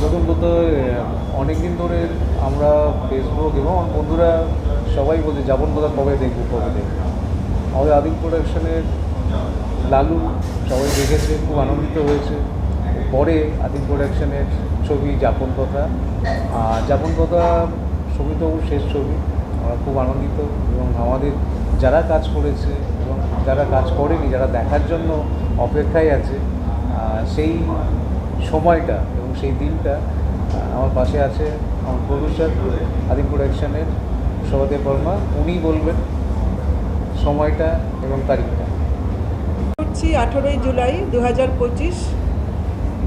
প্রথমত অনেক ধরে আমরা ফেসবুক এবং বন্ধুরা সবাই বলছে, যাবন কোথা দেখব, কবে দেখব? আমাদের আদিম প্রোডাকশনের লালু সবাই দেখেছে, খুব আনন্দিত হয়েছে। পরে আদিম প্রোডাকশনের ছবি যাপন কথা আর যাপন কথা সবিতবাবুর শেষ ছবি। আমরা খুব আনন্দিত এবং আমাদের যারা কাজ করেছে এবং যারা কাজ করেনি, যারা দেখার জন্য অপেক্ষায় আছে সেই সময়টা এবং সেই দিনটা আমার পাশে আছে আমার প্রডিউসার আদিম প্রোডাকশনের সবাদেব বর্মা। উনি বলবেন সময়টা এবং তারিখটা। করছি আঠেরোই জুলাই দু হাজার পঁচিশ।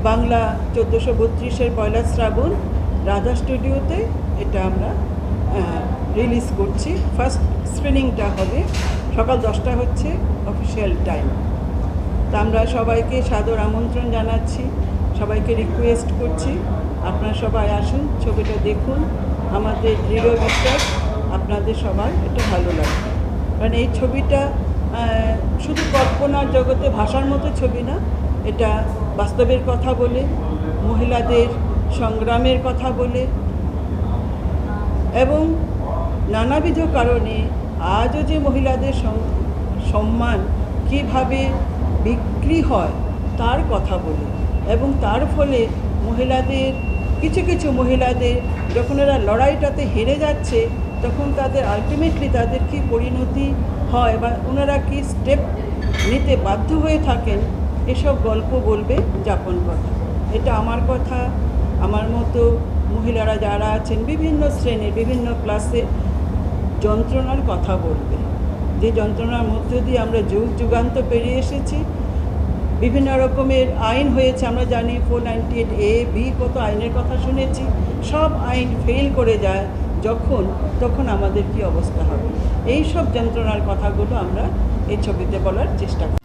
বাংলা চোদ্দোশো বত্রিশের পয়লা শ্রাবণ রাধা স্টুডিওতে এটা আমরা রিলিজ করছি। ফার্স্ট স্ক্রিনিংটা হবে সকাল দশটা হচ্ছে অফিসিয়াল টাইম তা আমরা সবাইকে সাদর আমন্ত্রণ জানাচ্ছি, সবাইকে রিকোয়েস্ট করছি, আপনারা সবাই আসুন, ছবিটা দেখুন। আমাদের দৃঢ় বিশ্বাস, আপনাদের সবার এটা ভালো লাগবে কারণ এই ছবিটা শুধু কল্পনার জগতে ভাষার মতো ছবি না এটা বাস্তবের কথা বলে, মহিলাদের সংগ্রামের কথা বলে এবং নানাবিধ কারণে আজও যে মহিলাদের সম্মান কীভাবে বিক্রি হয় তার কথা বলে এবং তার ফলে মহিলাদের, কিছু কিছু মহিলাদের যখন এরা লড়াইটাতে হেরে যাচ্ছে, তখন তাদের আলটিমেটলি তাদের কি পরিণতি হয় বা ওনারা কি স্টেপ নিতে বাধ্য হয়ে থাকেন এসব গল্প বলবে যাপন কথা। এটা আমার কথা। আমার মতো মহিলারা যারা আছেন, বিভিন্ন শ্রেণির, বিভিন্ন ক্লাসে যন্ত্রণার কথা বলবে। যে যন্ত্রণার মধ্য দিয়ে আমরা যুগ যুগান্ত পেরিয়ে এসেছি। বিভিন্ন রকমের আইন হয়েছে, আমরা জানি four ninety eight A B কত আইনের কথা শুনেছি। সব আইন ফেল করে যায় যখন, তখন আমাদের কি অবস্থা হবে? এই সব যন্ত্রণার কথাগুলো আমরা এই ছবিতে বলার চেষ্টা করি